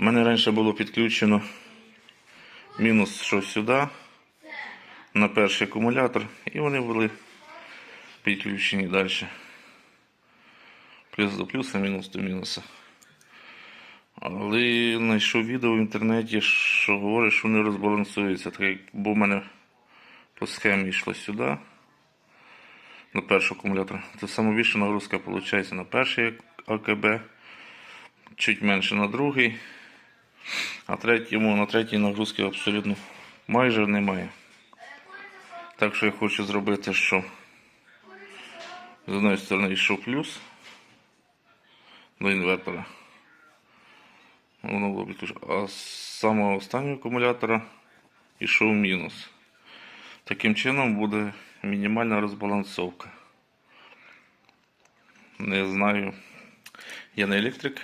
У мене раніше було підключено мінус що сюди, на перший акумулятор, і вони були підключені далі. Плюс до плюса, мінус до мінуса. Але знайшов відео в інтернеті, що говорить, що вони розбалансуються, так як бо в мене по схемі йшло сюди. На перший акумулятор. То саме більше нагрузка виходить на перший АКБ, чуть менше на другий, а третьому, на третій нагрузки абсолютно майже немає. Так що я хочу зробити, що з одної сторони йшов плюс до інвертора. Воно було. А з самого останнього акумулятора йшов мінус. Таким чином буде мінімальна розбалансовка. Не знаю. Я не електрик,